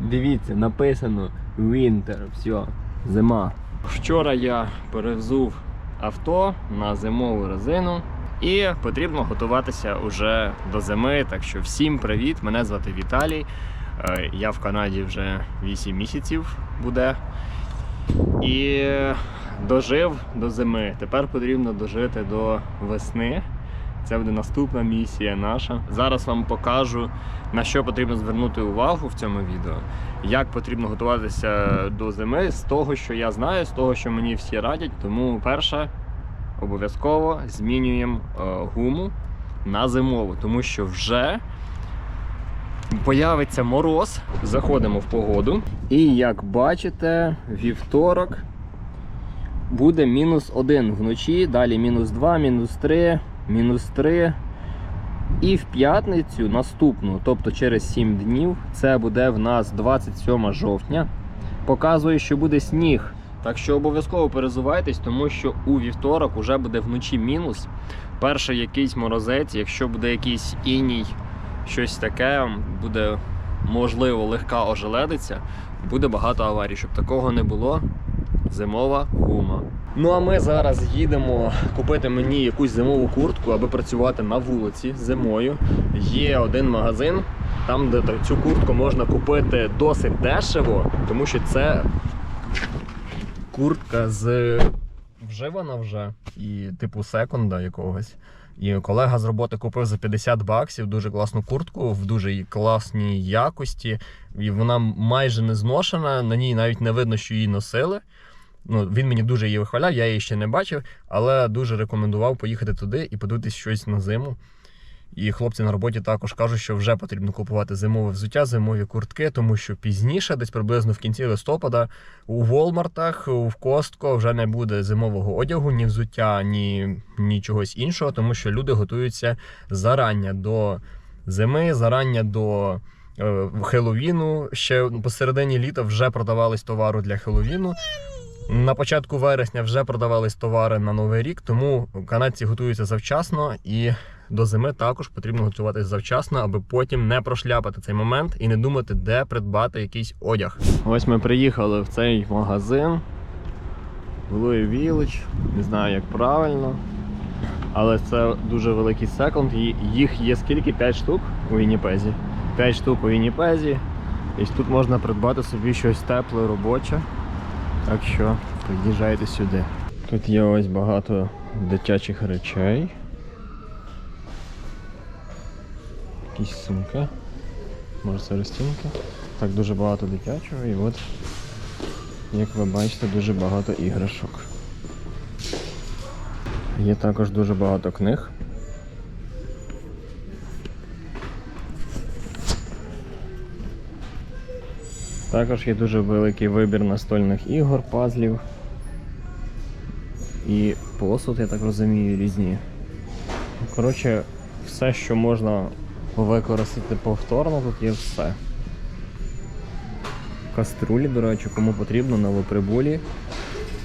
Дивіться, написано Winter. Все, зима. Вчора я перевзув авто на зимову резину. І потрібно готуватися уже до зими. Так що всім привіт! Мене звати Віталій. Е, Я в Канаді вже 8 місяців буде. І дожив до зими. Тепер потрібно дожити до весни. Це буде наступна місія наша. Зараз вам покажу, на що потрібно звернути увагу в цьому відео, як потрібно готуватися до зими з того, що я знаю, з того, що мені всі радять. Тому перше, обов'язково змінюємо е, гуму на зимову, тому що вже появиться мороз. Заходимо в погоду. І як бачите, вівторок буде мінус один вночі, далі мінус 2, мінус 3, мінус 3. І в п'ятницю наступну, тобто через 7 днів, це буде в нас 27 жовтня. Показує, що буде сніг. Так що обов'язково перезувайтесь, тому що у вівторок уже буде вночі мінус. Перший якийсь морозець, якщо буде якийсь іній, щось таке, буде можливо легка ожеледиця, буде багато аварій. Щоб такого не було, зимова гума. Ну а ми зараз їдемо купити мені якусь зимову куртку, аби працювати на вулиці зимою. Є один магазин, там, де цю куртку можна купити досить дешево, тому що це куртка з вживана вже і типу секонда якогось. І колега з роботи купив за 50 баксів дуже класну куртку в дуже класній якості. І вона майже не зношена, на ній навіть не видно, що її носили. Ну, він мені дуже її вихваляв, я її ще не бачив, але дуже рекомендував поїхати туди і подивитись щось на зиму. І хлопці на роботі також кажуть, що вже потрібно купувати зимове взуття, зимові куртки, тому що пізніше, десь приблизно в кінці листопада, у Волмартах, в Костко вже не буде зимового одягу, ні взуття, ні, ні чогось іншого, тому що люди готуються зарання до зими, зарання до е, Хеллоуіну. Ще посередині літа вже продавались товару для Хеллоуіну. На початку вересня вже продавались товари на новий рік, тому канадці готуються завчасно і до зими також потрібно готуватися завчасно, аби потім не прошляпати цей момент і не думати, де придбати якийсь одяг. Ось ми приїхали в цей магазин в Louis Village. Не знаю, як правильно. Але це дуже великий секонд. Їх є скільки? 5 штук у Вінніпезі. 5 штук у Вінніпезі. І тут можна придбати собі щось тепле, робоче. Так що під'їжджайте сюди. Тут є ось багато дитячих речей. Якісь сумки. Може це розтінки. Так, дуже багато дитячого і от, як ви бачите, дуже багато іграшок. Є також дуже багато книг. Також є дуже великий вибір настольних ігор, пазлів. І посуд, я так розумію, різні. Коротше, все, що можна використати повторно, тут є все. Каструлі, до речі, кому потрібно, новоприбулі.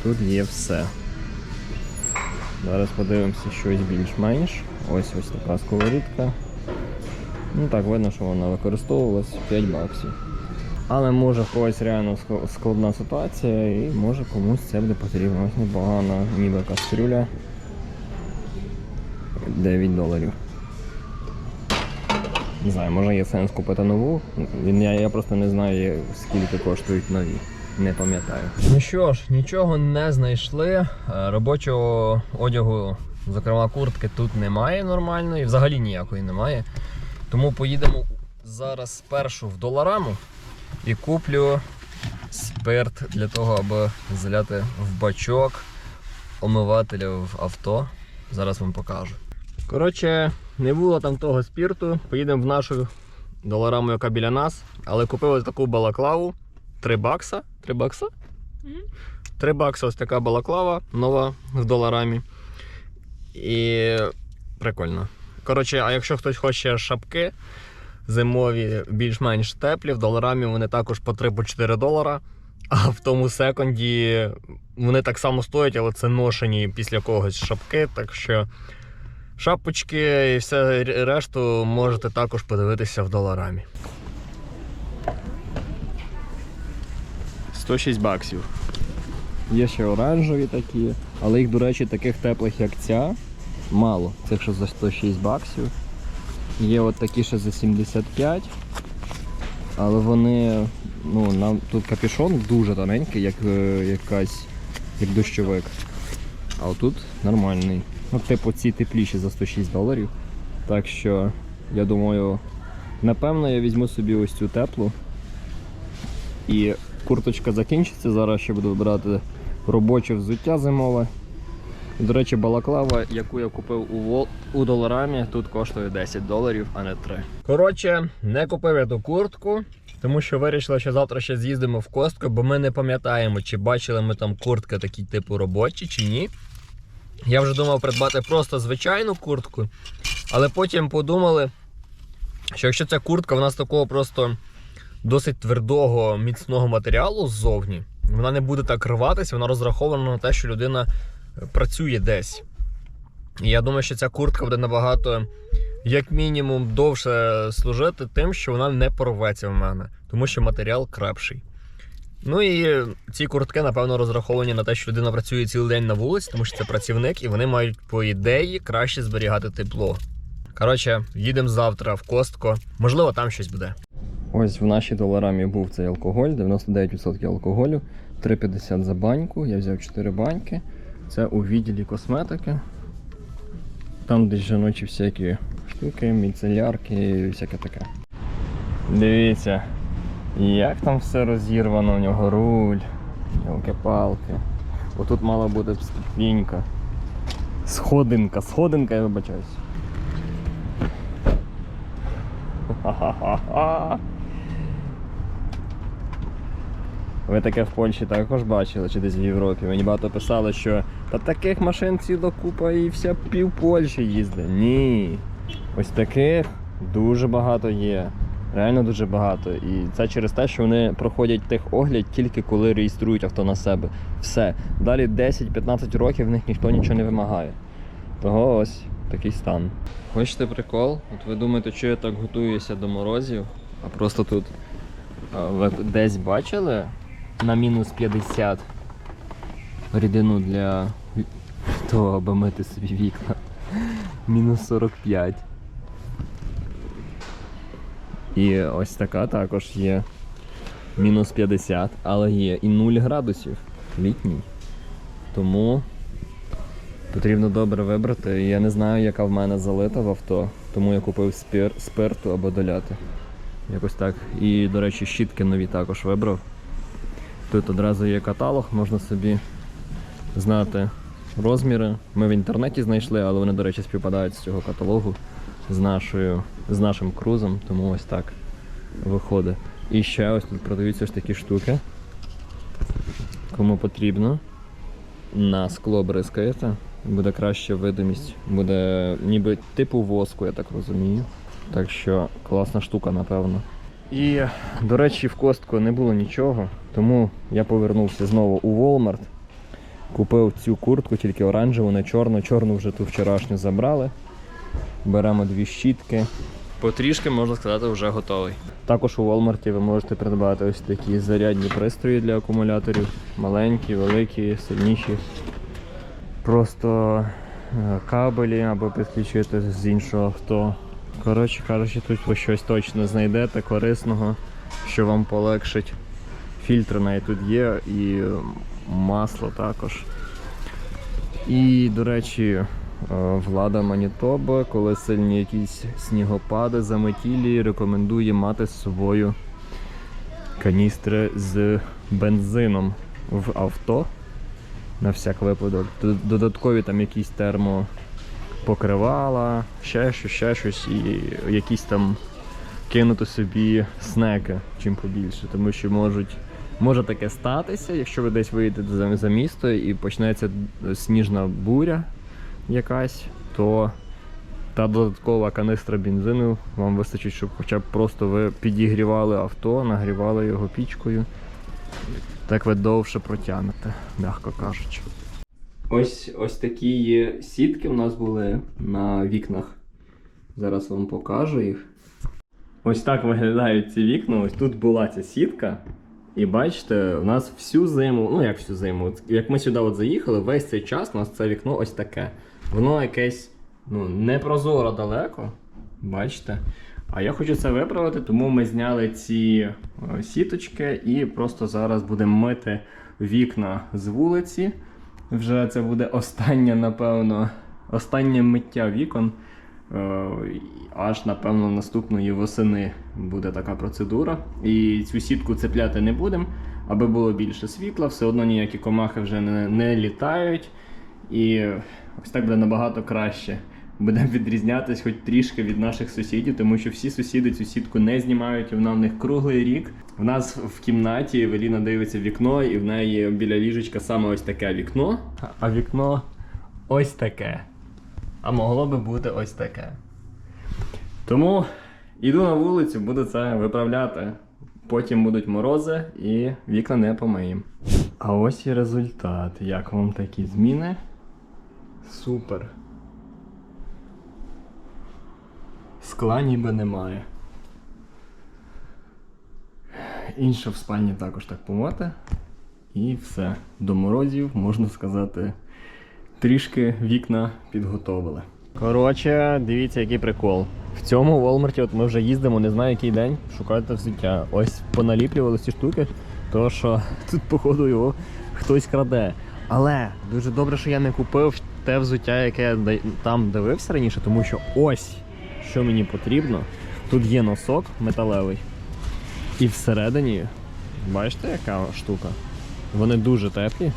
Тут є все. Зараз подивимося щось більш-менш. Ось ось така сковорідка. Ну так, видно, що вона використовувалась 5 баксів. Але може когось реально складна ситуація і може комусь це буде потрібно. Ось непогана ніби кастрюля. 9 доларів. Не знаю, може є сенс купити нову. Я, я просто не знаю, скільки коштують нові. Не пам'ятаю. Ну що ж, нічого не знайшли. Е, Робочого одягу, зокрема куртки, тут немає нормальної, взагалі ніякої немає. Тому поїдемо зараз спершу в долараму і куплю спирт для того, аби заляти в бачок омивателя в авто. Зараз вам покажу. Коротше, не було там того спірту. Поїдемо в нашу долараму, яка біля нас, але купили таку балаклаву. 3 бакса. 3 бакса? 3 бакса ось така балаклава нова в доларамі. І прикольно. Коротше, а якщо хтось хоче шапки зимові, більш-менш теплі, в доларамі вони також по 3-4 долара. А в тому секонді вони так само стоять, але це ношені після когось шапки. Так що шапочки і все решту можете також подивитися в доларамі. 106 баксів. Є ще оранжеві такі, але їх, до речі, таких теплих, як ця, мало. Цих що за 106 баксів. Є от такі ще за 75. Але вони, ну, нам тут капюшон дуже тоненький, як е, якась, як дощовик. А отут нормальний. Ну, типу, ці тепліші за 106 доларів. Так що, я думаю, напевно, я візьму собі ось цю теплу. І курточка закінчиться. Зараз ще буду вибирати робоче взуття зимове. До речі, балаклава, яку я купив у, Вол... у доларамі, тут коштує 10 доларів, а не 3. Коротше, не купив я ту куртку, тому що вирішили, що завтра ще з'їздимо в костку, бо ми не пам'ятаємо, чи бачили ми там куртки такі типу робочі, чи ні. Я вже думав придбати просто звичайну куртку, але потім подумали, що якщо ця куртка вона з такого просто досить твердого, міцного матеріалу ззовні, вона не буде так рватися, вона розрахована на те, що людина працює десь. І я думаю, що ця куртка буде набагато, як мінімум, довше служити тим, що вона не порветься в мене, тому що матеріал крепший. Ну і ці куртки, напевно, розраховані на те, що людина працює цілий день на вулиці, тому що це працівник, і вони мають, по ідеї, краще зберігати тепло. Коротше, їдемо завтра в Костко. Можливо, там щось буде. Ось в нашій доларамі був цей алкоголь, 99% алкоголю, 3,50 за баньку. Я взяв 4 баньки. Це у відділі косметики. Там десь жіночі всякі штуки, міцелярки і всяке таке. Дивіться, як там все розірвано, у нього руль, палки Отут мала бути ступінька. Сходинка, сходинка, я вибачаюсь. Ха-ха-ха-ха. Ви таке в Польщі також бачили, чи десь в Європі. Мені багато писали, що та таких машин ціла купа і вся пів Польщі їздить. Ні. Ось таких дуже багато є. Реально дуже багато. І це через те, що вони проходять техогляд тільки коли реєструють авто на себе. Все. Далі 10-15 років в них ніхто нічого не вимагає. Того ось такий стан. Хочете прикол? От ви думаєте, що я так готуюся до морозів, а просто тут ви десь бачили на мінус 50 рідину для того, аби мити собі вікна. Мінус 45. І ось така також є. Мінус 50, але є і 0 градусів літній. Тому потрібно добре вибрати. Я не знаю, яка в мене залита в авто, тому я купив спір, спирту або доляти. Якось так. І, до речі, щітки нові також вибрав. Тут одразу є каталог, можна собі знати розміри. Ми в інтернеті знайшли, але вони, до речі, співпадають з цього каталогу з, нашою, з нашим крузом, тому ось так виходить. І ще ось тут продаються ось такі штуки. Кому потрібно. На скло бризкаєте, буде краща видимість, буде ніби типу воску, я так розумію. Так що класна штука, напевно. І, до речі, в костку не було нічого, тому я повернувся знову у Walmart. Купив цю куртку, тільки оранжеву, не чорну. Чорну вже ту вчорашню забрали. Беремо дві щітки. Потрішки, можна сказати, вже готовий. Також у Walmart ви можете придбати ось такі зарядні пристрої для акумуляторів. Маленькі, великі, сильніші. Просто е, кабелі або підключити з іншого авто. Коротше кажучи, тут ви щось точно знайдете корисного, що вам полегшить. Фільтри навіть тут є і масло також. І, до речі, е, влада Манітоба, коли сильні якісь снігопади, заметілі, рекомендує мати з собою каністри з бензином в авто на всяк випадок. Додаткові там якісь термопокривала, ще щось, ще щось, і якісь там кинути собі снеки чим побільше, тому що можуть. Може таке статися, якщо ви десь виїдете за, за місто і почнеться сніжна буря якась, то та додаткова канистра бензину вам вистачить, щоб хоча б просто ви підігрівали авто, нагрівали його пічкою. Так ви довше протягнете, м'яко кажучи. Ось ось такі сітки в нас були на вікнах. Зараз вам покажу їх. Ось так виглядають ці вікна. Ось тут була ця сітка. І бачите, у нас всю зиму, ну як всю зиму, як ми сюди от заїхали, весь цей час у нас це вікно ось таке. Воно якесь ну, непрозоро далеко. Бачите? А я хочу це виправити, тому ми зняли ці е, сіточки і просто зараз будемо мити вікна з вулиці. Вже це буде останнє, напевно, останнє миття вікон. Е, Аж, напевно, наступної восени буде така процедура. І цю сітку цепляти не будемо, аби було більше світла, все одно ніякі комахи вже не, не літають. І ось так буде набагато краще. Будемо відрізнятися хоч трішки від наших сусідів, тому що всі сусіди цю сітку не знімають, і вона в них круглий рік. В нас в кімнаті Евеліна дивиться вікно, і в неї біля ліжечка саме ось таке вікно, а вікно ось таке. А могло би бути ось таке. Тому йду на вулицю, буду це виправляти. Потім будуть морози і вікна не помиємо. А ось і результат. Як вам такі зміни? Супер. Скла ніби немає. Інше в спальні також так помити. І все. До морозів, можна сказати, трішки вікна підготовили. Коротше, дивіться, який прикол. В цьому Walmart от ми вже їздимо, не знаю який день, шукаєте взуття. Ось поналіплювали ці штуки, то що тут, походу, його хтось краде. Але дуже добре, що я не купив те взуття, яке я там дивився раніше, тому що ось що мені потрібно. Тут є носок металевий. І всередині, бачите, яка штука? Вони дуже теплі.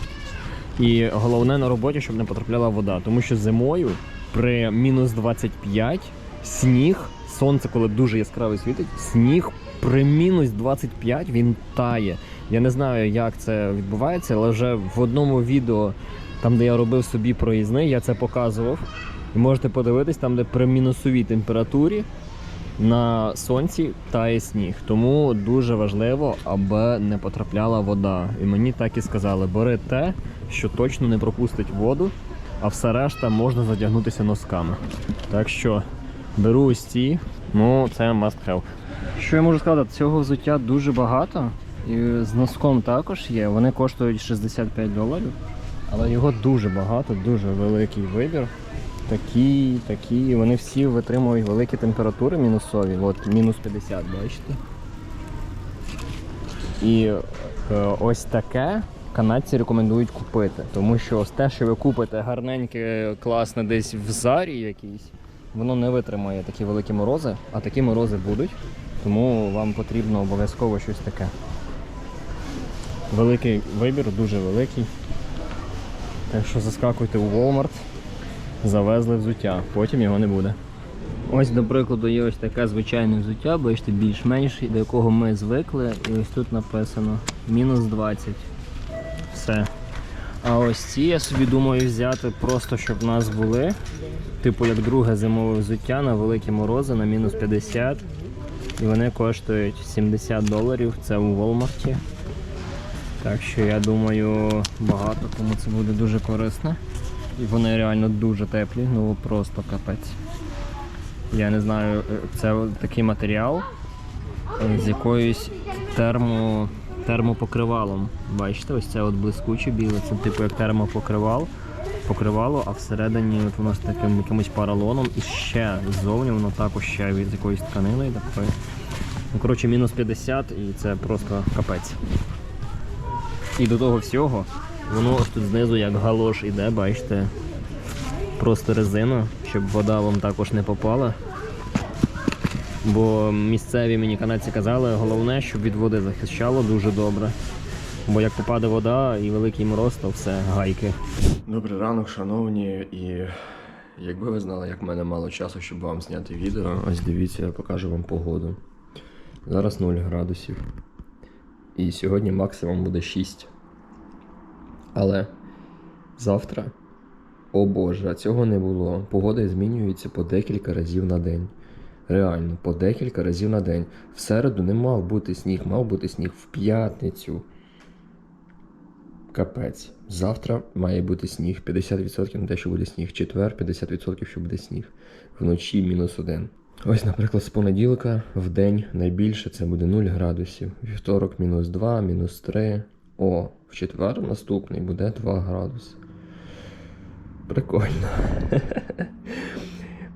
І головне на роботі, щоб не потрапляла вода. Тому що зимою при мінус 25 сніг, сонце, коли дуже яскраво світить, сніг при мінус 25 він тає. Я не знаю, як це відбувається, але вже в одному відео, там де я робив собі проїзний, я це показував. І можете подивитись, там, де при мінусовій температурі на сонці тає сніг. Тому дуже важливо, аби не потрапляла вода. І мені так і сказали: бери те, що точно не пропустить воду, а все решта можна задягнутися носками. Так що беру ось ці, ну це must have. Що я можу сказати, цього взуття дуже багато. І з носком також є. Вони коштують 65 доларів. Але його дуже багато, дуже великий вибір. Такі, такі, вони всі витримують великі температури мінусові. От мінус 50, бачите? І е, ось таке канадці рекомендують купити. Тому що ось те, що ви купите гарненьке, класне десь в зарі якійсь, воно не витримає такі великі морози, а такі морози будуть. Тому вам потрібно обов'язково щось таке. Великий вибір, дуже великий. Так що заскакуйте у Walmart, завезли взуття, потім його не буде. Ось, до прикладу, є ось таке звичайне взуття, бачите, більш-менш, до якого ми звикли, і ось тут написано мінус 20. Все. А ось ці я собі думаю взяти просто, щоб в нас були. Типу як друге зимове взуття на великі морози на мінус 50. І вони коштують 70 доларів. Це у Walmart. Так що я думаю, багато кому це буде дуже корисно. І вони реально дуже теплі, ну просто капець. Я не знаю, е, це такий матеріал е, з якоюсь термо, термопокривалом. Бачите, ось це от блискуче біле, це типу як термопокривал, покривало, а всередині от воно з таким якимось паралоном і ще ззовні воно також ще від якоїсь тканини такої. Ну, коротше, мінус 50 і це просто капець. І до того всього, воно ось тут знизу як галош іде, бачите. Просто резина, щоб вода вам також не попала. Бо місцеві мені канадці казали, головне, щоб від води захищало дуже добре. Бо як попаде вода і великий мороз, то все, гайки. Добрий ранок, шановні, і якби ви знали, як в мене мало часу, щоб вам зняти відео, ось дивіться, я покажу вам погоду. Зараз 0 градусів. І сьогодні максимум буде 6. Але завтра, о Боже, цього не було. Погода змінюється по декілька разів на день. Реально, по декілька разів на день. В середу не мав бути сніг, мав бути сніг в п'ятницю. Капець. Завтра має бути сніг. 50% на те, що буде сніг. Четвер 50%, що буде сніг. Вночі мінус один. Ось, наприклад, з понеділка в день найбільше це буде 0 градусів. Вівторок мінус 2, мінус 3. О, в четвер наступний буде 2 градуси. Прикольно.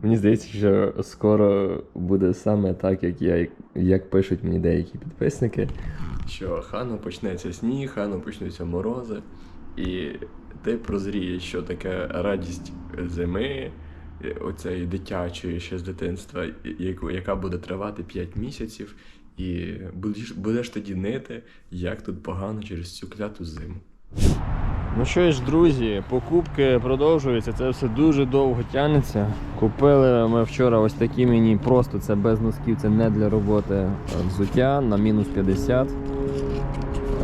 Мені здається, що скоро буде саме так, як я, як пишуть мені деякі підписники. Що хано почнеться сніг, хано почнуться морози, і ти прозрієш, що таке радість зими, оцеї дитячої ще з дитинства, яка буде тривати 5 місяців, і будеш, будеш тоді нити, як тут погано через цю кляту зиму. Ну що ж, друзі, покупки продовжуються. Це все дуже довго тягнеться. Купили ми вчора ось такі мені просто це без носків, це не для роботи взуття на мінус 50.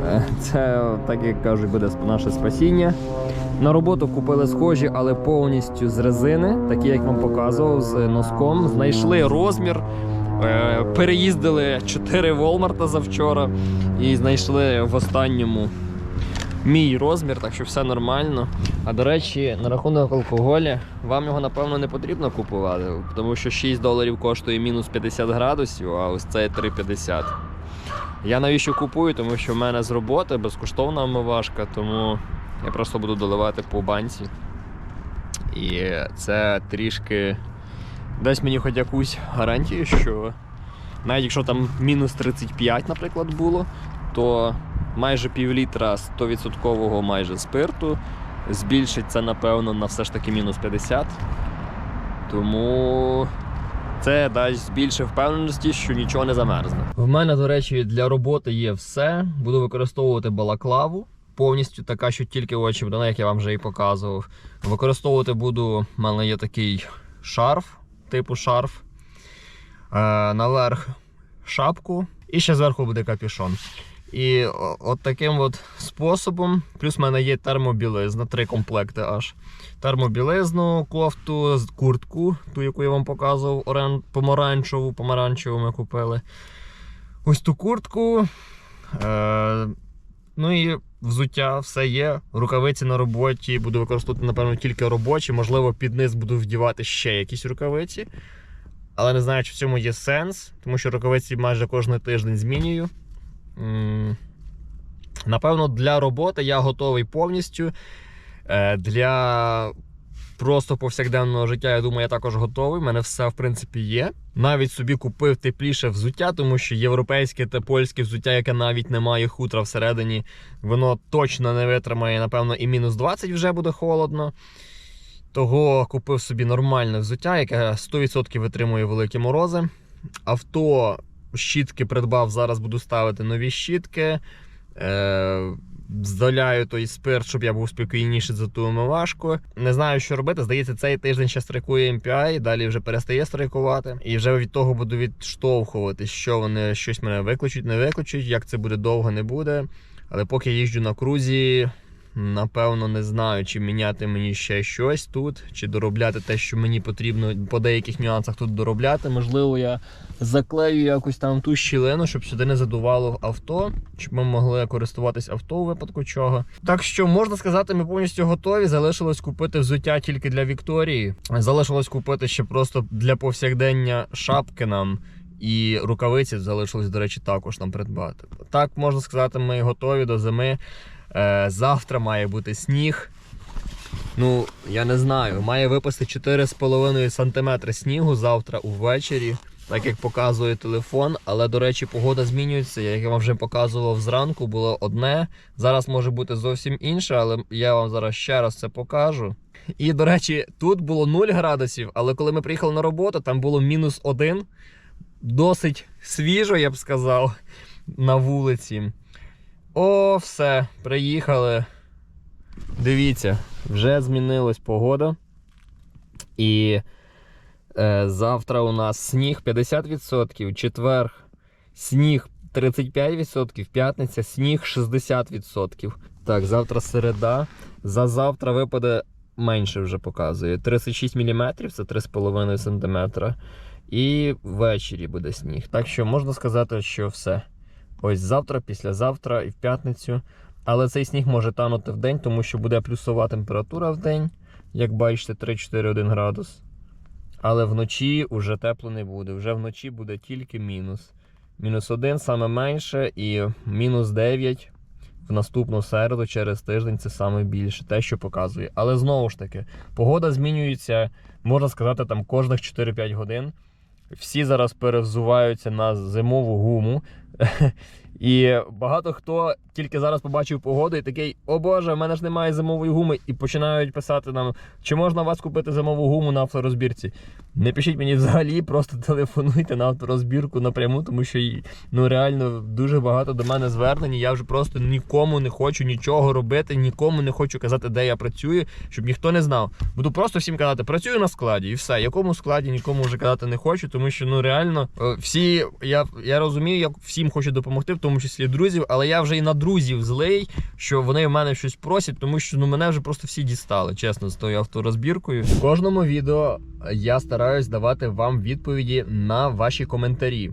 Е, Це, так як кажуть, буде наше спасіння. На роботу купили схожі, але повністю з резини, такі як вам показував, з носком. Знайшли розмір. Е, Переїздили 4 Волмарта завчора і знайшли в останньому мій розмір, так що все нормально. А до речі, на рахунок алкоголю, вам його напевно не потрібно купувати, тому що 6 доларів коштує мінус 50 градусів, а ось це 3,50. Я навіщо купую? Тому що в мене з роботи безкоштовна омивашка, тому я просто буду доливати по банці. І це трішки дасть мені хоч якусь гарантію, що навіть якщо там мінус 35, наприклад, було, то майже пів літра 100% майже спирту. Збільшить це, напевно, на все ж таки мінус 50. Тому це дасть більше впевненості, що нічого не замерзне. В мене, до речі, для роботи є все. Буду використовувати балаклаву. Повністю така, що тільки очі як я вам вже і показував. Використовувати буду, в мене є такий шарф, типу шарф. Е, наверх шапку, і ще зверху буде капюшон. І от таким от способом, плюс в мене є термобілизна, три комплекти аж. Термобілизну, кофту, куртку, ту, яку я вам показував, орен... помаранчеву, помаранчеву ми купили. Ось ту куртку. Е... Ну і взуття, все є. Рукавиці на роботі буду використовувати, напевно, тільки робочі. Можливо, під низ буду вдівати ще якісь рукавиці. Але не знаю, чи в цьому є сенс, тому що рукавиці майже кожен тиждень змінюю. Напевно, для роботи я готовий повністю. Е, Для просто повсякденного життя, я думаю, я також готовий. У мене все, в принципі, є. Навіть собі купив тепліше взуття, тому що європейське та польське взуття, яке навіть не має хутра всередині, воно точно не витримає, напевно, і мінус 20 вже буде холодно. Того купив собі нормальне взуття, яке 100% витримує великі морози. Авто щітки придбав, зараз буду ставити нові щітки. Е, Здаляю той спирт, щоб я був спокійніший за ту омивашку. Не знаю, що робити. Здається, цей тиждень ще страйкує MPI, далі вже перестає страйкувати. І вже від того буду відштовхувати, що вони щось мене викличуть, не викличуть, як це буде довго, не буде. Але поки їжджу на крузі, напевно, не знаю, чи міняти мені ще щось тут, чи доробляти те, що мені потрібно по деяких нюансах тут доробляти. Можливо, я заклею якось там ту щілину, щоб сюди не задувало авто, щоб ми могли користуватись авто у випадку чого. Так що можна сказати, ми повністю готові. Залишилось купити взуття тільки для Вікторії. Залишилось купити ще просто для повсякдення шапки нам. І рукавиці залишилось, до речі, також нам придбати. Так можна сказати, ми готові до зими. Е, завтра має бути сніг. Ну, я не знаю, має випасти 4,5 см снігу завтра увечері, так як показує телефон. Але, до речі, погода змінюється. Як я вам вже показував зранку, було одне. Зараз може бути зовсім інше, але я вам зараз ще раз це покажу. І, до речі, тут було 0 градусів, але коли ми приїхали на роботу, там було мінус 1. Досить свіжо, я б сказав, на вулиці. О, все, приїхали. Дивіться, вже змінилась погода. І е, завтра у нас сніг 50%, четвер сніг 35%, п'ятниця сніг 60%. Так, завтра середа. За завтра випаде менше вже показує. 36 мм, це 3,5 см. І ввечері буде сніг. Так що можна сказати, що все. Ось завтра, післязавтра і в п'ятницю. Але цей сніг може танути в день, тому що буде плюсова температура в день, як бачите, 3-4-1 градус. Але вночі вже тепло не буде. Вже вночі буде тільки мінус. Мінус один саме менше, і мінус 9 в наступну середу через тиждень це саме більше, те, що показує. Але знову ж таки, погода змінюється, можна сказати, там кожних 4-5 годин. Всі зараз перевзуваються на зимову гуму. І багато хто тільки зараз побачив погоду і такий: О Боже, в мене ж немає зимової гуми, і починають писати нам, чи можна у вас купити зимову гуму на авторозбірці. Не пишіть мені взагалі, просто телефонуйте на авторозбірку напряму, тому що ну реально дуже багато до мене звернень. Я вже просто нікому не хочу нічого робити, нікому не хочу казати, де я працюю, щоб ніхто не знав. Буду просто всім казати, працюю на складі, і все. Якому складі нікому вже казати не хочу, тому що ну реально е, всі я, я розумію, як всім хочу допомогти, тому числі друзів, але я вже і на друзів злий, що вони в мене щось просять, тому що ну мене вже просто всі дістали, чесно, з тою авторозбіркою. В кожному відео я стараюсь давати вам відповіді на ваші коментарі.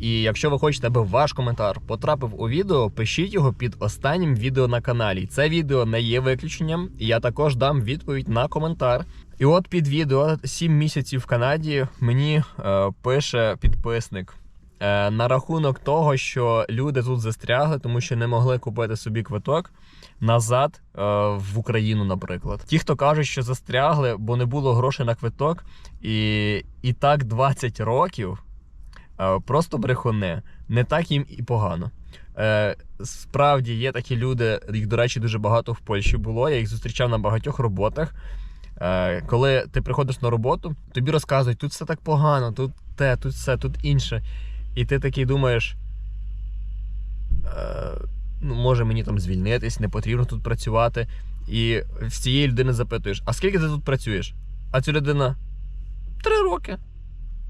І якщо ви хочете, аби ваш коментар потрапив у відео, пишіть його під останнім відео на каналі. Це відео не є виключенням, і я також дам відповідь на коментар. І от під відео 7 місяців в Канаді мені е, пише підписник. Е, На рахунок того, що люди тут застрягли, тому що не могли купити собі квиток назад е, в Україну, наприклад. Ті, хто кажуть, що застрягли, бо не було грошей на квиток, і, і так 20 років. Е, Просто брехуни. Не так їм і погано. Е, Справді є такі люди, їх, до речі, дуже багато в Польщі було. Я їх зустрічав на багатьох роботах. Е, Коли ти приходиш на роботу, тобі розказують, тут все так погано, тут те, тут все, тут інше. І ти такий думаєш. Е, ну, може мені там звільнитись, не потрібно тут працювати. І в цієї людини запитуєш: а скільки ти тут працюєш? А ця людина три роки.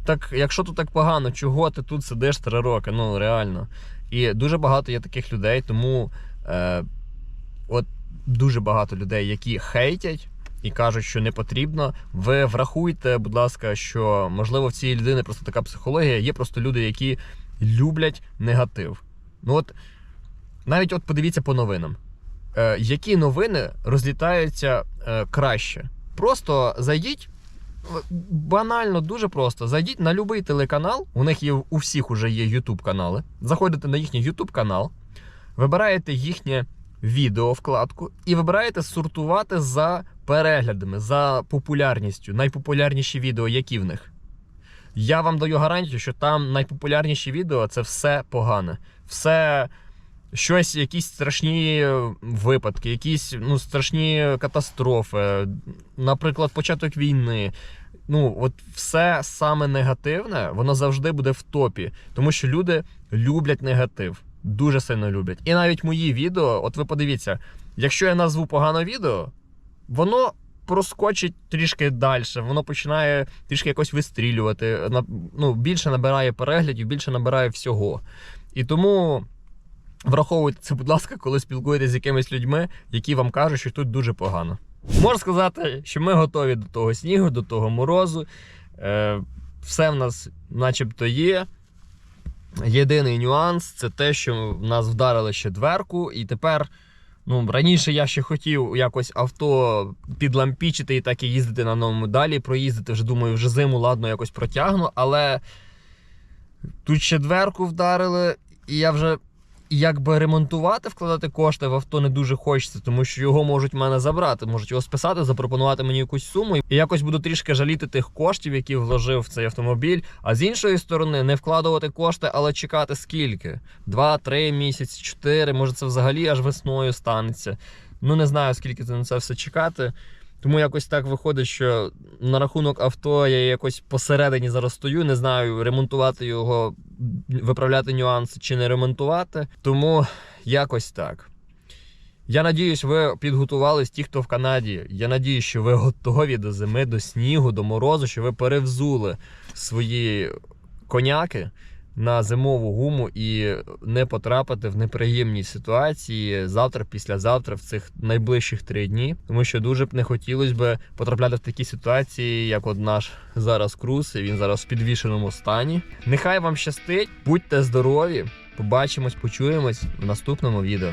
Так, якщо тут так погано, чого ти тут сидиш три роки? Ну реально. І дуже багато є таких людей, тому е, от дуже багато людей, які хейтять і кажуть, що не потрібно. Ви врахуйте, будь ласка, що можливо в цієї людини просто така психологія. Є просто люди, які люблять негатив. Ну от навіть от подивіться по новинам. Е, які новини розлітаються е, краще? Просто зайдіть. Банально, дуже просто. Зайдіть на будь-який телеканал. У них є у всіх уже є YouTube канали. Заходите на їхній YouTube канал, вибираєте їхнє відео вкладку і вибираєте сортувати за переглядами, за популярністю. Найпопулярніші відео, які в них. Я вам даю гарантію, що там найпопулярніші відео це все погане. Все щось, якісь страшні випадки, якісь ну, страшні катастрофи, наприклад, початок війни. Ну, от все саме негативне, воно завжди буде в топі, тому що люди люблять негатив, дуже сильно люблять. І навіть мої відео, от ви подивіться, якщо я назву погане відео, воно проскочить трішки далі, воно починає трішки якось вистрілювати, ну, більше набирає переглядів, більше набирає всього. І тому. Враховуйте це, будь ласка, коли спілкуєтесь з якимись людьми, які вам кажуть, що тут дуже погано. Можу сказати, що ми готові до того снігу, до того морозу. Е, все в нас начебто є. Єдиний нюанс це те, що в нас вдарили ще дверку, і тепер. Ну, раніше я ще хотів якось авто підлампічити і так і їздити на новому далі, проїздити вже думаю, вже зиму ладно якось протягну, але тут ще дверку вдарили, і я вже якби ремонтувати, вкладати кошти в авто не дуже хочеться, тому що його можуть в мене забрати, можуть його списати, запропонувати мені якусь суму. І якось буду трішки жаліти тих коштів, які вложив в цей автомобіль. А з іншої сторони, не вкладувати кошти, але чекати скільки? Два-три місяці, чотири. Може, це взагалі аж весною станеться. Ну не знаю, скільки це на це все чекати. Тому якось так виходить, що на рахунок авто я якось посередині зараз стою, не знаю, ремонтувати його, виправляти нюанси чи не ремонтувати. Тому якось так. Я надіюсь, ви підготувались ті, хто в Канаді. Я надіюсь, що ви готові до зими, до снігу, до морозу, що ви перевзули свої коняки на зимову гуму і не потрапити в неприємні ситуації завтра, післязавтра, в цих найближчих три дні. Тому що дуже б не хотілося б потрапляти в такі ситуації, як от наш зараз круз, і він зараз в підвішеному стані. Нехай вам щастить, будьте здорові! Побачимось, почуємось в наступному відео.